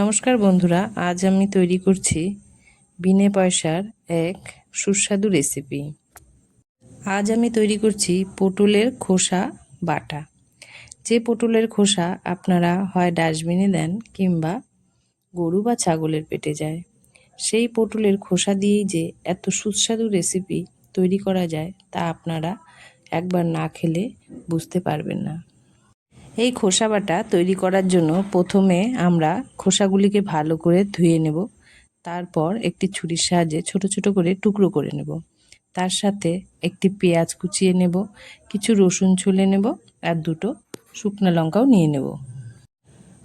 নমস্কার বন্ধুরা, আজ আমি তৈরি করছি বিনে পয়সার এক সুস্বাদু রেসিপি। আজ আমি তৈরি করছি পটলের খোসা বাটা। যে পটলের খোসা আপনারা হয় ডাস্টবিনে দেন কিংবা গরু বা ছাগলের পেটে যায়, সেই পটলের খোসা দিয়েই যে এত সুস্বাদু রেসিপি তৈরি করা যায় তা আপনারা একবার না খেলে বুঝতে পারবেন না। এই খোসা বাটা তৈরি করার জন্য প্রথমে আমরা খোসাগুলিকে ভালো করে ধুয়ে নেব। তারপর একটি ছুরির সাহায্যে ছোট ছোট করে টুকরো করে নেব। তার সাথে একটি পেঁয়াজ কুচিয়ে নেব, কিছু রসুন ছুলে নেব আর দুটো শুকনো লঙ্কাও নিয়ে নেব।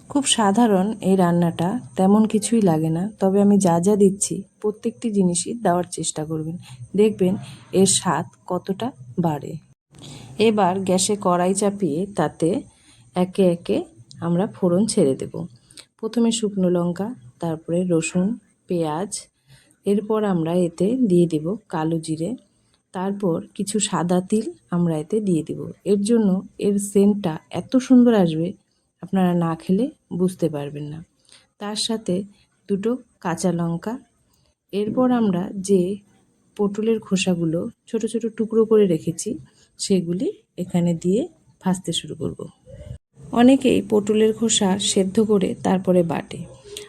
খুব সাধারণ এই রান্নাটা, তেমন কিছুই লাগে না, তবে আমি যা যা দিচ্ছি প্রত্যেকটি জিনিসই দেওয়ার চেষ্টা করবেন। দেখবেন এর স্বাদ কতটা বাড়ে। এবার গ্যাসে কড়াই চাপিয়ে তাতে একে একে আমরা ফোড়ন ছেড়ে দেব। প্রথমে শুকনো লঙ্কা, তারপরে রসুন, পেঁয়াজ, এরপর আমরা এতে দিয়ে দেব কালো জিরে। তারপর কিছু সাদা তিল আমরা এতে দিয়ে দেব। এর জন্য এর সেন্টটা এত সুন্দর আসবে, আপনারা না খেলে বুঝতে পারবেন না। তার সাথে দুটো কাঁচা লঙ্কা। এরপর আমরা যে পটলের খোসাগুলো ছোট ছোট টুকরো করে রেখেছি, সেগুলি এখানে দিয়ে ভাজতে শুরু করব। অনেকেই পটলের খোসা সেদ্ধ করে তারপরে বাটে।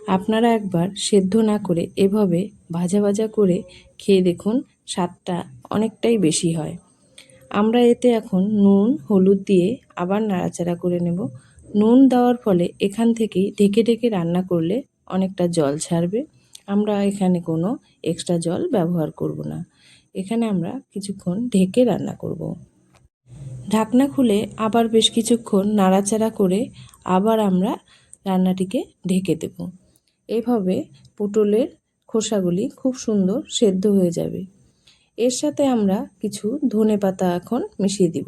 আপনারা একবার সেদ্ধ না করে এভাবে ভাজা ভাজা করে খেয়ে দেখুন স্বাদটা অনেকটাই বেশি হয়। আমরা এতে এখন নুন, হলুদ দিয়ে আবার নাড়াচাড়া করে নেব। নুন দেওয়ার ফলে এখান থেকেই ঢেকে ঢেকে রান্না করলে অনেকটা জল ছাড়বে। আমরা এখানে কোনো এক্সট্রা জল ব্যবহার করব না। এখানে আমরা কিছুক্ষণ ঢেকে রান্না করব। ঢাকনা খুলে আবার বেশ কিছুক্ষণ নাড়াচাড়া করে আবার আমরা রান্নাটিকে ঢেকে দেব। এভাবে পটলের খোসাগুলি খুব সুন্দর সেদ্ধ হয়ে যাবে। এর সাথে আমরা কিছু ধনে পাতা এখন মিশিয়ে দিব।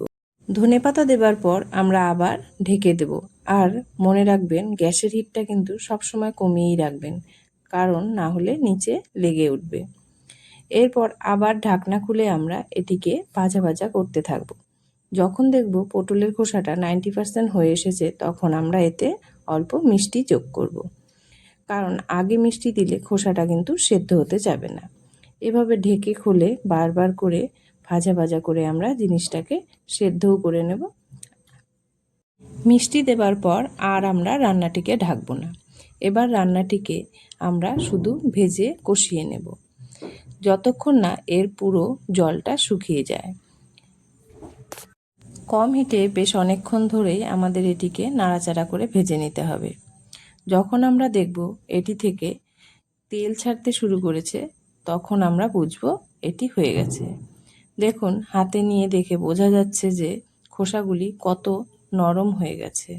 ধনে পাতা দেবার পর আমরা আবার ঢেকে দেব। আর মনে রাখবেন, গ্যাসের হিটটা কিন্তু সবসময় কমিয়েই রাখবেন, কারণ না হলে নিচে লেগে উঠবে। এরপর আবার ঢাকনা খুলে আমরা এটিকে ভাজা ভাজা করতে থাকব। যখন দেখব পটলের খোসাটা নাইনটি পার্সেন্ট হয়ে এসেছে, তখন আমরা এতে অল্প মিষ্টি যোগ করব। কারণ আগে মিষ্টি দিলে খোসাটা কিন্তু সেদ্ধ হতে যাবে না। এভাবে ঢেকে খুলে বারবার করে ভাজা ভাজা করে আমরা জিনিসটাকে সেদ্ধও করে নেব। মিষ্টি দেবার পর আর আমরা রান্নাটিকে ঢাকবো না। এবার রান্নাটিকে আমরা শুধু ভেজে কষিয়ে নেব। যতক্ষণ না এর পুরো জলটা শুকিয়ে যায়। কম হিটে বেশ অনেকক্ষণ ধরেই আমাদের এটিকে নাড়াচাড়া করে ভেজে নিতে হবে। যখন আমরা দেখব এটি থেকে তেল ছাড়তে শুরু করেছে, তখন আমরা বুঝব এটি হয়ে গেছে। দেখুন, হাতে নিয়ে দেখে বোঝা যাচ্ছে যে খোসাগুলি কত নরম হয়ে গেছে।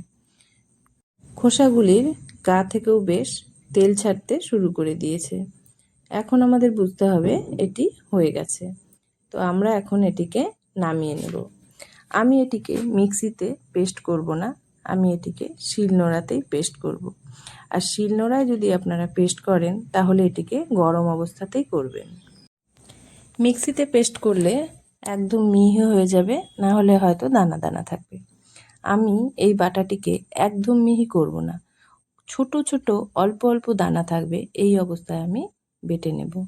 খোসাগুলির গা থেকেও বেশ তেল ছাড়তে শুরু করে দিয়েছে। এখন আমাদের বুঝতে হবে এটি হয়ে গেছে। তো আমরা এখন এটিকে নামিয়ে নেব। আমি এটিকে মিক্সিতে পেস্ট করব না, আমি এটিকে শিলনোড়াতেই পেস্ট করব। আর শিলনোড়ায় যদি আপনারা পেস্ট করেন, তাহলে এটিকে গরম অবস্থাতেই করবেন। মিক্সিতে পেস্ট করলে একদম মিহি হয়ে যাবে, না হলে হয়তো দানা দানা থাকবে। আমি এই বাটাটিকে একদম মিহি করব না। ছোট ছোট অল্প অল্প দানা থাকবে, এই অবস্থায় আমি বেটে নেব।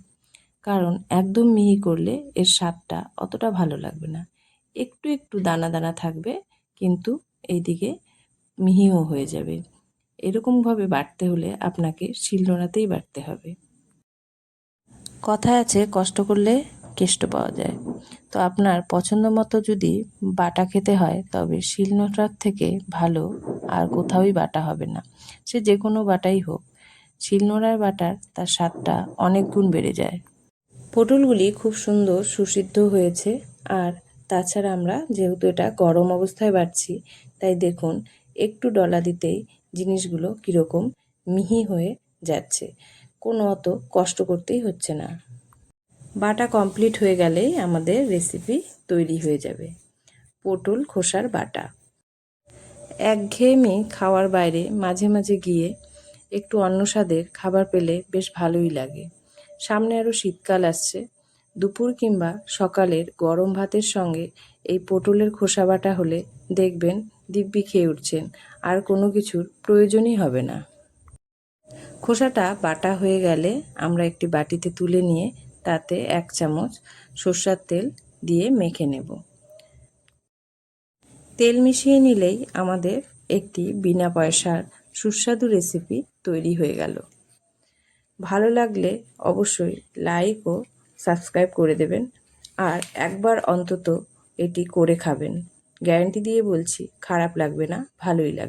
কারণ একদম মিহি করলে এর স্বাদটা অতটা ভালো লাগবে না। একটু একটু দানা দানা থাকবে, কিন্তু এইদিকে মিহিও হয়ে যাবে। এরকমভাবে বাটতে হলে আপনাকে শিলনোড়াতেই বাটতে হবে। কথায় আছে, কষ্ট করলে কেষ্ট পাওয়া যায়। তো আপনার পছন্দ মতো যদি বাটা খেতে হয়, তবে শিলনোড়ার থেকে ভালো আর কোথাওই বাটা হবে না। সে যে কোনো বাটাই হোক, শিলনোড়ার বাটার তার স্বাদটা অনেক গুণ বেড়ে যায়। পটলগুলি খুব সুন্দর সুসিদ্ধ হয়েছে আর তাছাড়া আমরা যেহেতু এটা গরম অবস্থায় বাড়ছি, তাই দেখুন একটু ডলা দিতেই জিনিসগুলো কীরকম মিহি হয়ে যাচ্ছে। কোনো অত কষ্ট করতেই হচ্ছে না। বাটা কমপ্লিট হয়ে গেলেই আমাদের রেসিপি তৈরি হয়ে যাবে। পটল খোসার বাটা। একঘেয়েমি খাওয়ার বাইরে মাঝে মাঝে গিয়ে একটু অন্য স্বাদের খাবার পেলে বেশ ভালোই লাগে। সামনে আরও শীতকাল আসছে দুপুর কিংবা সকালের গরম ভাতের সঙ্গে এই পটলের খোসা বাটা হলে দেখবেন দিব্যি খেয়ে উঠছেন। আর কোনো কিছুর প্রয়োজনই হবে না। খোসাটা বাটা হয়ে গেলে আমরা একটি বাটিতে তুলে নিয়ে তাতে এক চামচ সর্ষার তেল দিয়ে মেখে নেব। তেল মিশিয়ে নিলেই আমাদের একটি বিনা পয়সার সুস্বাদু রেসিপি তৈরি হয়ে গেল। ভালো লাগলে অবশ্যই লাইক ও সাবস্ক্রাইব করে দেবেন। আর একবার অন্তত এটি করে খাবেন। গ্যারান্টি দিয়ে বলছি, খারাপ লাগবে না, ভালোই লাগবে।